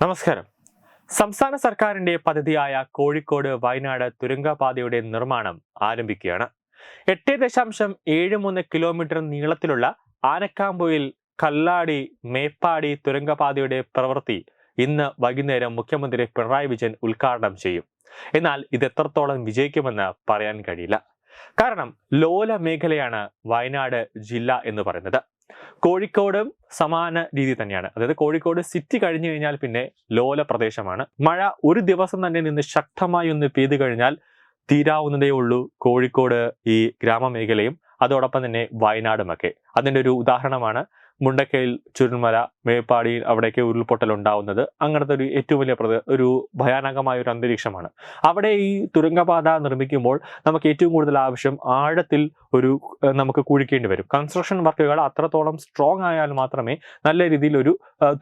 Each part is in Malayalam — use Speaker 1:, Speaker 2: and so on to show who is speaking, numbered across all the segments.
Speaker 1: നമസ്കാരം. സംസ്ഥാന സർക്കാരിന്റെ പദ്ധതിയായ കോഴിക്കോട് വയനാട് തുരങ്കപാതയുടെ നിർമ്മാണം ആരംഭിക്കുകയാണ്. എട്ട് ദശാംശം ഏഴ് മൂന്ന് കിലോമീറ്റർ നീളത്തിലുള്ള ആനക്കാമ്പുയിൽ കല്ലാടി മേപ്പാടി തുരങ്കപാതയുടെ പ്രവൃത്തി ഇന്ന് വൈകുന്നേരം മുഖ്യമന്ത്രി പിണറായി വിജയൻ ഉദ്ഘാടനം ചെയ്യും. എന്നാൽ ഇത് എത്രത്തോളം വിജയിക്കുമെന്ന് പറയാൻ കഴിയില്ല. കാരണം ലോല മേഖലയാണ് വയനാട് ജില്ല എന്ന് പറയുന്നത്. കോഴിക്കോടും സമാന രീതി തന്നെയാണ്. അതായത് കോഴിക്കോട് സിറ്റി കഴിഞ്ഞു കഴിഞ്ഞാൽ പിന്നെ ലോല പ്രദേശമാണ്. മഴ ഒരു ദിവസം തന്നെ നിന്ന് ശക്തമായി ഒന്ന് പെയ്തു കഴിഞ്ഞാൽ തീരാവുന്നതേ ഉള്ളൂ കോഴിക്കോട് ഈ ഗ്രാമമേഖലയും. അതോടൊപ്പം തന്നെ വയനാടുമൊക്കെ. അതിന്റെ ഒരു ഉദാഹരണമാണ് മുണ്ടക്കയിൽ ചുരുൾമല മേപ്പാടിയിൽ അവിടേക്ക് ഉരുൾപൊട്ടൽ ഉണ്ടാവുന്നത്. അങ്ങനത്തെ ഒരു ഏറ്റവും വലിയ പ്രദേ ഒരു ഭയാനകമായ ഒരു അന്തരീക്ഷമാണ്. അവിടെ ഈ തുരങ്കപാത നിർമ്മിക്കുമ്പോൾ നമുക്ക് ഏറ്റവും കൂടുതൽ ആവശ്യം ആഴത്തിൽ ഒരു നമുക്ക് കുഴിക്കേണ്ടി വരും. കൺസ്ട്രക്ഷൻ വർക്കുകൾ അത്രത്തോളം സ്ട്രോങ് ആയാൽ മാത്രമേ നല്ല രീതിയിൽ ഒരു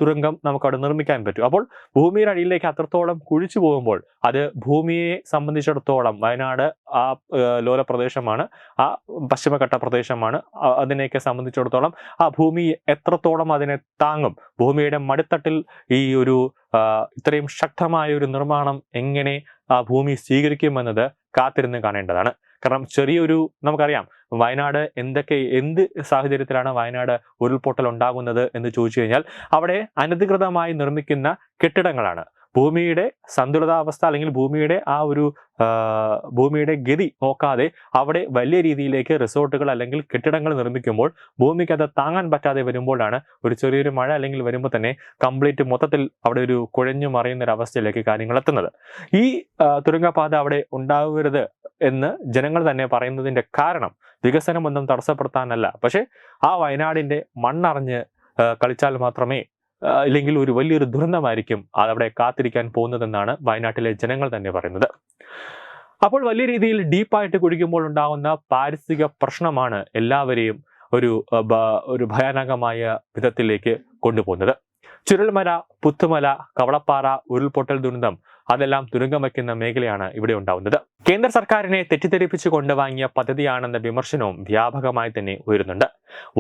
Speaker 1: തുരങ്കം നമുക്ക് അവിടെ നിർമ്മിക്കാൻ പറ്റൂ. അപ്പോൾ ഭൂമിയുടെ അടിയിലേക്ക് അത്രത്തോളം കുഴിച്ചു പോകുമ്പോൾ അത് ഭൂമിയെ സംബന്ധിച്ചിടത്തോളം വയനാട് ആ ലോല പ്രദേശമാണ് ആ പശ്ചിമഘട്ട പ്രദേശമാണ് അതിനെയൊക്കെ സംബന്ധിച്ചിടത്തോളം ആ ഭൂമി എത്രത്തോളം അതിനെ താങ്ങും? ഭൂമിയുടെ മടിത്തട്ടിൽ ഈ ഒരു ഇത്രയും ശക്തമായ ഒരു നിർമ്മാണം എങ്ങനെ ആ ഭൂമി സ്വീകരിക്കുമെന്നത് കാത്തിരുന്ന് കാണേണ്ടതാണ്. കാരണം ചെറിയൊരു നമുക്കറിയാം വയനാട് എന്തൊക്കെ എന്ത് സാഹചര്യത്തിലാണ് വയനാട് ഉരുൾപൊട്ടൽ ഉണ്ടാകുന്നത് എന്ന് ചോദിച്ചു കഴിഞ്ഞാൽ അവിടെ അനധികൃതമായി നിർമ്മിക്കുന്ന കെട്ടിടങ്ങളാണ്. ഭൂമിയുടെ സന്തുലിതാവസ്ഥ അല്ലെങ്കിൽ ഭൂമിയുടെ ആ ഒരു ഭൂമിയുടെ ഗതി നോക്കാതെ അവിടെ വലിയ രീതിയിലേക്ക് റിസോർട്ടുകൾ അല്ലെങ്കിൽ കെട്ടിടങ്ങൾ നിർമ്മിക്കുമ്പോൾ ഭൂമിക്ക് അത് താങ്ങാൻ പറ്റാതെ വരുമ്പോഴാണ് ഒരു ചെറിയൊരു മഴ അല്ലെങ്കിൽ വരുമ്പോൾ തന്നെ കംപ്ലീറ്റ് മൊത്തത്തിൽ അവിടെ ഒരു കുഴഞ്ഞു മറിയുന്ന ഒരു അവസ്ഥയിലേക്ക് കാര്യങ്ങൾ എത്തുന്നത്. ഈ തുരങ്കപാത അവിടെ ഉണ്ടാവരുത് എന്ന് ജനങ്ങൾ തന്നെ പറയുന്നതിന്റെ കാരണം വികസനം ഒന്നും തടസ്സപ്പെടുത്താനല്ല. പക്ഷേ ആ വയനാടിന്റെ മണ്ണറിഞ്ഞ് കളിച്ചാൽ മാത്രമേ ഇല്ലെങ്കിൽ ഒരു വലിയൊരു ദുരന്തമായിരിക്കും അതവിടെ കാത്തിരിക്കാൻ പോകുന്നതെന്നാണ് വയനാട്ടിലെ ജനങ്ങൾ തന്നെ പറയുന്നത്. അപ്പോൾ വലിയ രീതിയിൽ ഡീപ്പായിട്ട് കുഴിക്കുമ്പോൾ ഉണ്ടാകുന്ന പാരിസ്ഥിതിക പ്രശ്നമാണ് എല്ലാവരെയും ഒരു ഒരു ഭയാനകമായ വിധത്തിലേക്ക് കൊണ്ടുപോകുന്നത്. ചുരുൾമല പുത്തുമല കവളപ്പാറ ഉരുൾപൊട്ടൽ ദുരന്തം അതെല്ലാം തുരങ്കം വയ്ക്കുന്ന മേഖലയാണ് ഇവിടെ ഉണ്ടാവുന്നത്. കേന്ദ്ര സർക്കാരിനെ തെറ്റിദ്ധരിപ്പിച്ചു കൊണ്ടുവാങ്ങിയ പദ്ധതിയാണെന്ന വിമർശനവും വ്യാപകമായി തന്നെ ഉയരുന്നുണ്ട്.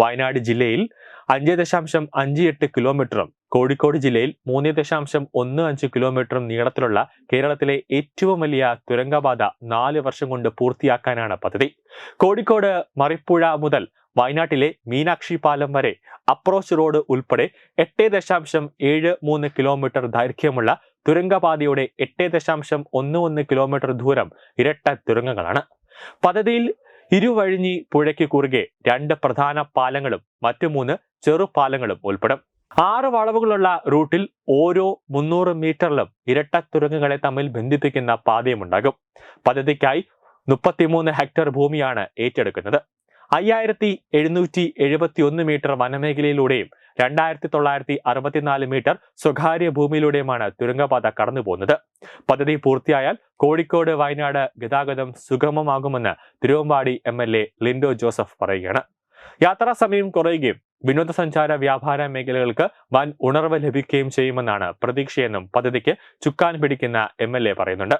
Speaker 1: വയനാട് ജില്ലയിൽ അഞ്ച് ദശാംശം അഞ്ച് എട്ട് കിലോമീറ്ററും കോഴിക്കോട് ജില്ലയിൽ മൂന്ന് ദശാംശം ഒന്ന് അഞ്ച് കിലോമീറ്ററും നീളത്തിലുള്ള കേരളത്തിലെ ഏറ്റവും വലിയ തുരങ്കപാത നാല് വർഷം കൊണ്ട് പൂർത്തിയാക്കാനാണ് പദ്ധതി. കോഴിക്കോട് മറിപ്പുഴ മുതൽ വയനാട്ടിലെ മീനാക്ഷി പാലം വരെ അപ്രോച്ച് റോഡ് ഉൾപ്പെടെ എട്ട് ദശാംശം ഏഴ് മൂന്ന് കിലോമീറ്റർ ദൈർഘ്യമുള്ള തുരങ്കപാതയുടെ എട്ട് ദശാംശം ഒന്ന് ഒന്ന് കിലോമീറ്റർ ദൂരം ഇരട്ട തുരങ്കങ്ങളാണ്. പദ്ധതിയിൽ ഇരുവഴിഞ്ഞി പുഴയ്ക്ക് കുറുകെ രണ്ട് പ്രധാന പാലങ്ങളും മറ്റു മൂന്ന് ചെറുപാലങ്ങളും ഉൾപ്പെടും. ആറ് വളവുകളുള്ള റൂട്ടിൽ ഓരോ മുന്നൂറ് മീറ്ററിലും ഇരട്ട തുരങ്കങ്ങളെ തമ്മിൽ ബന്ധിപ്പിക്കുന്ന പാതയുമുണ്ടാകും പദ്ധതിക്കായി മുപ്പത്തിമൂന്ന് ഹെക്ടർ ഭൂമിയാണ് ഏറ്റെടുക്കുന്നത്. അയ്യായിരത്തി എഴുന്നൂറ്റി എഴുപത്തി ഒന്ന് മീറ്റർ വനമേഖലയിലൂടെയും രണ്ടായിരത്തി തൊള്ളായിരത്തി അറുപത്തിനാല് മീറ്റർ സ്വകാര്യ ഭൂമിയിലൂടെയുമാണ് തുരങ്കപാത കടന്നു പോകുന്നത് പദ്ധതി പൂർത്തിയായാൽ കോഴിക്കോട് വയനാട് ഗതാഗതം സുഗമമാകുമെന്ന് Thiruvambady M L A Lindo Joseph പറയുകയാണ്. യാത്രാ സമയം കുറയുകയും വിനോദസഞ്ചാര വ്യാപാര മേഖലകൾക്ക് വൻ ഉണർവ് ലഭിക്കുകയും ചെയ്യുമെന്നാണ് പ്രതീക്ഷയെന്നും പദ്ധതിക്ക് ചുക്കാൻ പിടിക്കുന്ന എം പറയുന്നുണ്ട്.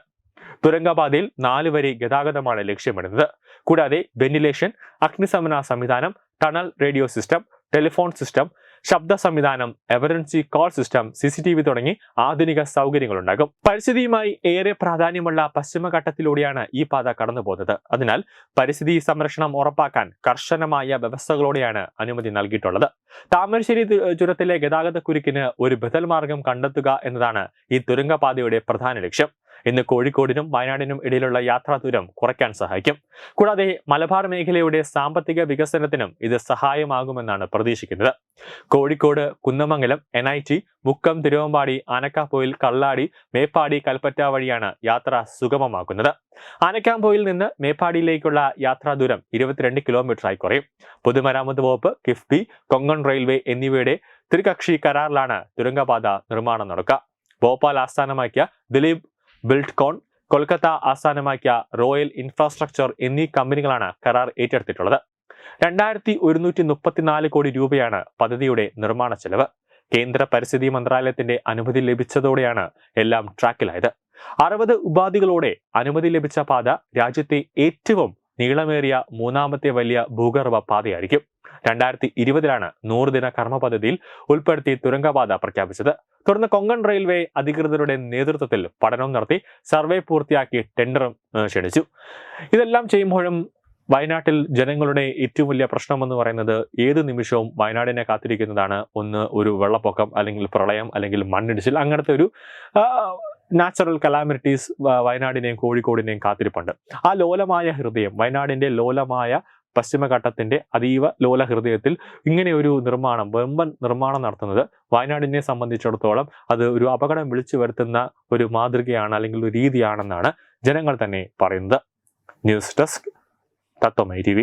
Speaker 1: തുരങ്കപാതയിൽ നാല് വരി ഗതാഗതമാണ് ലക്ഷ്യമിടുന്നത്. കൂടാതെ വെന്റിലേഷൻ അഗ്നിശമന സംവിധാനം tunnel radio system telephone system ശബ്ദ സംവിധാനം emergency call system C C T V തുടങ്ങി ആധുനിക സൗകര്യങ്ങളുണ്ടാകും. പരിസ്ഥിതിയുമായി ഏറെ പ്രാധാന്യമുള്ള പശ്ചിമഘട്ടത്തിലൂടെയാണ് ഈ പാത കടന്നുപോകുന്നത്. അതിനാൽ പരിസ്ഥിതി സംരക്ഷണം ഉറപ്പാക്കാൻ കർശനമായ വ്യവസ്ഥകളോടെയാണ് അനുമതി നൽകിയിട്ടുള്ളത്. താമരശ്ശേരി ചുരത്തിലെ ഗതാഗത കുരുക്കിന് ഒരു ബദൽ മാർഗം കണ്ടെത്തുക എന്നതാണ് ഈ തുരങ്കപാതയുടെ പ്രധാന ലക്ഷ്യം. ഇന്ന് കോഴിക്കോടിനും വയനാടിനും ഇടയിലുള്ള യാത്രാ ദൂരം കുറയ്ക്കാൻ സഹായിക്കും. കൂടാതെ മലബാർ മേഖലയുടെ സാമ്പത്തിക വികസനത്തിനും ഇത് സഹായമാകുമെന്നാണ് പ്രതീക്ഷിക്കുന്നത്. Kozhikode Kunnamangalam N I T Mukkam Thiruvambady Anakkampoyil Kallady Meppadi Kalpetta വഴിയാണ് യാത്ര സുഗമമാക്കുന്നത്. ആനക്കാമ്പോയിൽ നിന്ന് മേപ്പാടിയിലേക്കുള്ള യാത്രാ ദൂരം ഇരുപത്തിരണ്ട് കിലോമീറ്റർ ആയി കുറയും. പൊതുമരാമത്ത് വകുപ്പ് കിഫ്ബി കൊങ്കൺ റെയിൽവേ എന്നിവയുടെ ത്രികക്ഷി കരാറിലാണ് തുരങ്കപാത നിർമ്മാണം നടക്കുക. ഭോപ്പാൽ ആസ്ഥാനമാക്കിയ ദിലീപ് ബിൽഡ്കോൺ കൊൽക്കത്ത ആസ്ഥാനമാക്കിയ റോയൽ ഇൻഫ്രാസ്ട്രക്ചർ എന്നീ കമ്പനികളാണ് കരാർ ഏറ്റെടുത്തിട്ടുള്ളത്. രണ്ടായിരത്തി ഒരുന്നൂറ്റി മുപ്പത്തിനാല് കോടി രൂപയാണ് പദ്ധതിയുടെ നിർമ്മാണ ചെലവ്. കേന്ദ്ര പരിസ്ഥിതി മന്ത്രാലയത്തിന്റെ അനുമതി ലഭിച്ചതോടെയാണ് എല്ലാം ട്രാക്കിലായത്. അറുപത് ഉപാധികളോടെ അനുമതി ലഭിച്ച പാത രാജ്യത്തെ ഏറ്റവും നീളമേറിയ മൂന്നാമത്തെ വലിയ ഭൂഗർഭ പാതയായിരിക്കും. രണ്ടായിരത്തി ഇരുപതിലാണ് നൂറ് ദിന കർമ്മ പദ്ധതിയിൽ ഉൾപ്പെടുത്തി തുരങ്കപാത പ്രഖ്യാപിച്ചത്. തുടർന്ന് കൊങ്കൺ റെയിൽവേ അധികൃതരുടെ നേതൃത്വത്തിൽ പഠനവും നടത്തി സർവേ പൂർത്തിയാക്കി ടെൻഡറും ക്ഷണിച്ചു. ഇതെല്ലാം ചെയ്യുമ്പോഴും വയനാട്ടിൽ ജനങ്ങളുടെ ഏറ്റവും വലിയ പ്രശ്നം എന്ന് പറയുന്നത് ഏത് നിമിഷവും വയനാടിനെ കാത്തിരിക്കുന്നതാണ്. ഒന്ന് ഒരു വെള്ളപ്പൊക്കം അല്ലെങ്കിൽ പ്രളയം അല്ലെങ്കിൽ മണ്ണിടിച്ചിൽ. അങ്ങനത്തെ ഒരു നാച്ചുറൽ കലാമിറ്റീസ് വയനാടിനെയും കോഴിക്കോടിനെയും കാത്തിരിപ്പുണ്ട്. ആ ലോലമായ ഹൃദയം വയനാടിന്റെ ലോലമായ പശ്ചിമഘട്ടത്തിന്റെ അതീവ ലോല ഹൃദയത്തിൽ ഇങ്ങനെ ഒരു നിർമ്മാണം വെമ്പൻ നിർമ്മാണം നടത്തുന്നത് വയനാടിനെ സംബന്ധിച്ചിടത്തോളം അത് ഒരു അപകടം വിളിച്ചു വരുത്തുന്ന ഒരു മാതൃകയാണ് അല്ലെങ്കിൽ ഒരു രീതിയാണെന്നാണ് ജനങ്ങൾ തന്നെ പറയുന്നത്. ന്യൂസ് ഡെസ്ക് തത്വമൈ ടി